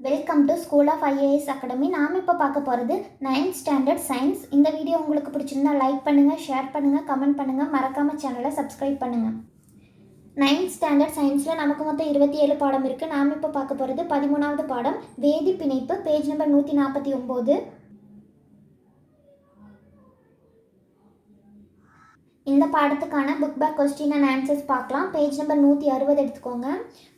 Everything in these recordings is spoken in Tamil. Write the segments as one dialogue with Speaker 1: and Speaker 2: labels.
Speaker 1: Welcome to school of IAS academy நாம் இப்போ பார்க்க போகிறது நைன்த் ஸ்டாண்டர்ட் சயின்ஸ் இந்த வீடியோ உங்களுக்கு பிடிச்சிருந்தா லைக் பண்ணுங்கள் ஷேர் பண்ணுங்கள் கமெண்ட் பண்ணுங்கள் மறக்காமல் சேனலை சப்ஸ்கிரைப் பண்ணுங்கள் நைன்த் ஸ்டாண்டர்ட் சயின்ஸில் நமக்கு மொத்தம் இருபத்தி ஏழு பாடம் இருக்குது நாம் இப்போ பார்க்க போகிறது பதிமூணாவது பாடம். வேதி பிணைப்பு பேஜ் நம்பர் நூற்றி நாற்பத்தி ஒம்பது. இந்த பாடத்துக்கான book back question and answers பார்க்கலாம். பேஜ் நம்பர் நூற்றி அறுபது எடுத்துக்கோங்க.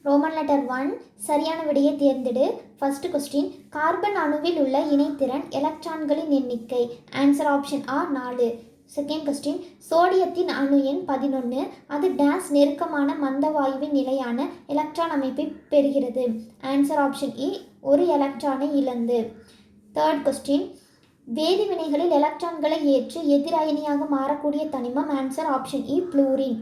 Speaker 1: ரோமன் லெட்டர் ஒன் சரியான விடையை தேர்ந்தெடு. ஃபர்ஸ்ட் கொஸ்டின் கார்பன் அணுவில் உள்ள இணைத்திறன் எலக்ட்ரான்களின் எண்ணிக்கை. ஆன்சர் ஆப்ஷன் ஆர் நாலு. செகண்ட் கொஸ்டின் சோடியத்தின் அணு எண் பதினொன்று அது டேஸ் நெருக்கமான மந்த வாயுவின் நிலையான எலக்ட்ரான் அமைப்பை பெறுகிறது. ஆன்சர் ஆப்ஷன் இ ஒரு எலக்ட்ரானை இழந்து. தேர்ட் கொஸ்டின் வேதி வினைகளில் எலக்ட்ரான்களை ஏற்று எதிரயனியாக மாறக்கூடிய தனிமம் ஆன்சர் ஆப்ஷன் இ ப்ளூரின்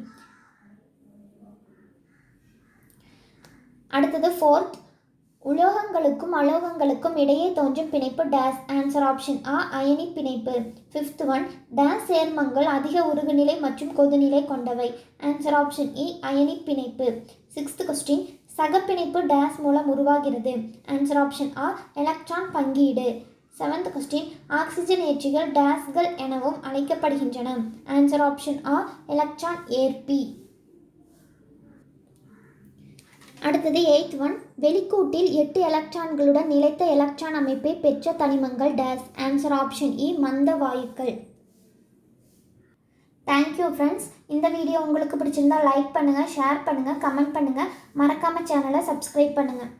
Speaker 1: அடுத்தது ஃபோர்த் உலோகங்களுக்கும் அலோகங்களுக்கும் இடையே தோன்றும் பிணைப்பு டேஸ் ஆன்சர் ஆப்ஷன் ஆ அயனி பிணைப்பு. ஃபிஃப்த் ஒன் டேஸ் சேர்மங்கள் அதிக உருகுநிலை மற்றும் கொதுநிலை கொண்டவை. ஆன்சர் ஆப்ஷன் இ அயனி பிணைப்பு. சிக்ஸ்த் கொஸ்டின் சகப்பிணைப்பு டேஸ் மூலம் உருவாகிறது. ஆன்சர் ஆப்ஷன் ஆ எலக்ட்ரான் பங்கீடு. செவன்த் கொஸ்டின் ஆக்சிஜன் ஏற்றிகள் டேஸ்கள் எனவும் அழைக்கப்படுகின்றன. ஆன்சர் ஆப்ஷன் ஆ எலக்ட்ரான் ஏற்பி அடுத்தது எயித் ஒன் வெளிக்கூட்டில் எட்டு எலக்ட்ரான்களுடன் நிலைத்த எலக்ட்ரான் அமைப்பை பெற்ற தனிமங்கள் டேஸ் ஆன்சர் ஆப்ஷன் இ மந்த வாயுக்கள். தேங்க்யூ ஃப்ரெண்ட்ஸ் இந்த வீடியோ உங்களுக்கு பிடிச்சிருந்தா லைக் பண்ணுங்கள் ஷேர் பண்ணுங்கள் கமெண்ட் பண்ணுங்கள் மறக்காமல் சேனலை சப்ஸ்கிரைப் பண்ணுங்கள்